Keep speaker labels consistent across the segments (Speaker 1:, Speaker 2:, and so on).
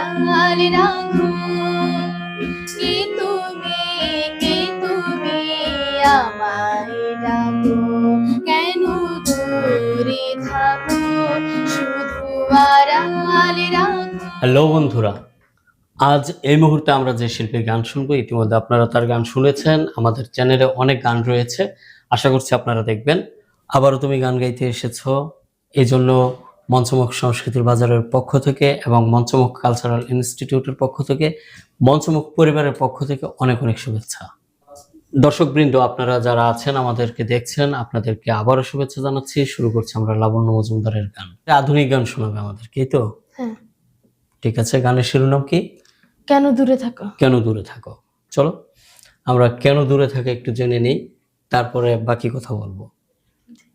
Speaker 1: রাখো
Speaker 2: হ্যালো বন্ধুরা, আজ এই মুহূর্তে আমরা যে শিল্পীর গান শুনব, ইতিমধ্যে আপনারা তার গান শুনেছেন, আমাদের চ্যানেলে অনেক গান রয়েছে। আশা করছি আপনারা দেখবেন। আবারও তুমি গান গাইতে এসেছ এই জন্য মঞ্চমুখ সংস্কৃতির বাজারের পক্ষ থেকে এবং মঞ্চমুখ কালচারাল ইনস্টিটিউটের পক্ষ থেকে মঞ্চমুখ পরিবারের পক্ষ থেকে অনেক অনেক শুভেচ্ছা। দর্শকবৃন্দ আপনারা যারা আছেন আমাদেরকে দেখছেন আপনাদেরকে আবারও শুভেচ্ছা জানাচ্ছি। শুরু করছি আমরা লাবণ্য মজুমদারের গান। আধুনিক গান শোনাবে আমাদেরকে এই তো?
Speaker 1: হ্যাঁ।
Speaker 2: ঠিক আছে গানের শিরোনাম কি?
Speaker 1: কেন দূরে থাকো।
Speaker 2: কেন দূরে থাকো? চলো আমরা কেন দূরে থাকো একটু জেনে নেই তারপরে বাকি কথা বলব।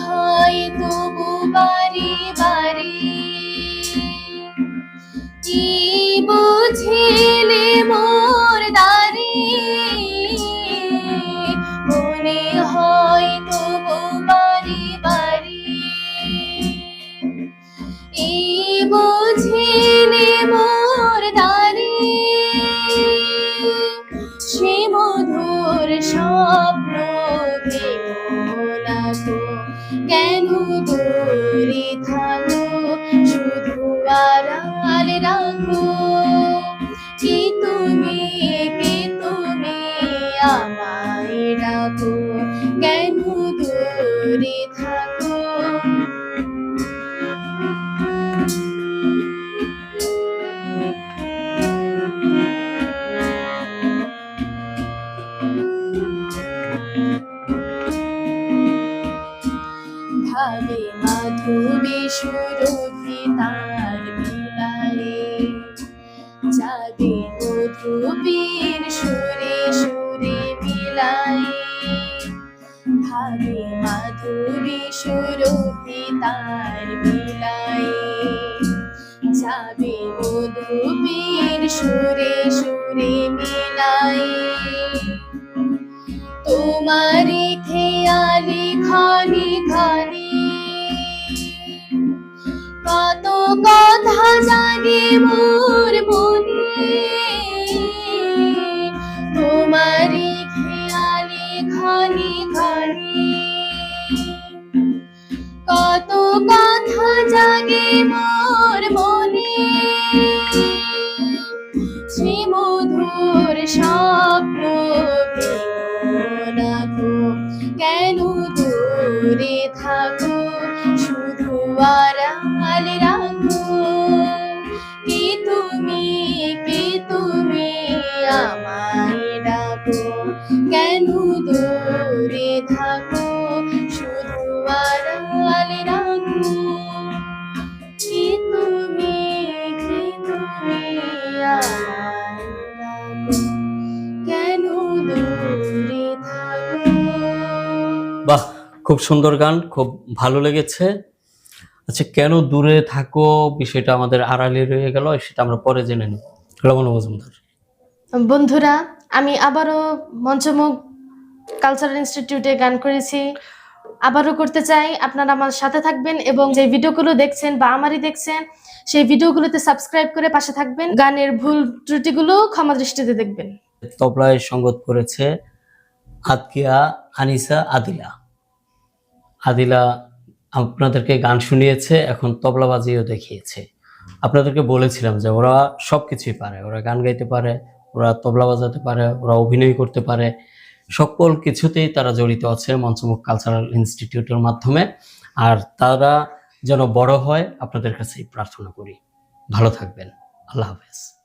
Speaker 1: হয় তবু বারে বারে সে মধুর স্বপ্ন তো কেন দূরে থাকো? শুধু আড়াল রাখো। কি তুমি কি তুমি আমায় ডাকো? কেন দূরে থাকো? সুরভি তার বিলায়ে যাবে মধুবীর সুরে সুরে মিলায়ে, ভাবে মাধুবে সুরভি তার বিলায়ে যাবে মধুবীর সুরে সুরে মিলায়ে। তোমারি খেয়ালি খানি খানি কত কথা জানি মোর মনে তোমারি খেয়ালি খানি খানি কত কথা জাগে মোর মনে সে মধুর স্বপ্ন। কেন দূরে থাকো শুধু আড়াল কেন দূরে থাকো? শুধু আড়াল রাখো। কি তুমি কি তুমি কেন দূরে থাকো?
Speaker 2: বাহ খুব সুন্দর গান খুব ভালো লেগেছে। আচ্ছা কেন দূরে থাকো? বিষয়টা আমাদের আড়ালে রয়ে গেল সেটা আমরা পরে জেনে নেব। লাবণ্য মজুমদার।
Speaker 3: বন্ধুরা আমি আবারও মঞ্চমুখ কালচারাল ইনস্টিটিউটে গান করেছি। আবারও করতে চাই, আপনারা আমার সাথে থাকবেন এবং যে ভিডিওগুলো দেখছেন বা আমারই দেখছেন, সেই ভিডিওগুলোতে সাবস্ক্রাইব করে পাশে থাকবেন। গানের ভুল ত্রুটিগুলো ক্ষমা দৃষ্টিতে দেখবেন।
Speaker 2: তবলায় সঙ্গত করেছে আতকিয়া, আনিসা, আদিলা। আদিলা আপনাদেরকে গান শুনিয়েছে, এখন তবলা বাজিয়েও দেখিয়েছে। আপনাদেরকে বলেছিলাম যে ওরা সব কিছুই পারে, ওরা গান গাইতে পারে ওরা তবলা বাজাতে পারে, ওরা অভিনয় করতে পারে। সকল কিছুতেই তারা জড়িত আছে মঞ্চমুখ কালচারাল ইনস্টিটিউটের মাধ্যমে। আর তারা যেন বড় হয়, আপনাদের কাছেই প্রার্থনা করি। ভালো থাকবেন। আল্লাহ হাফেজ।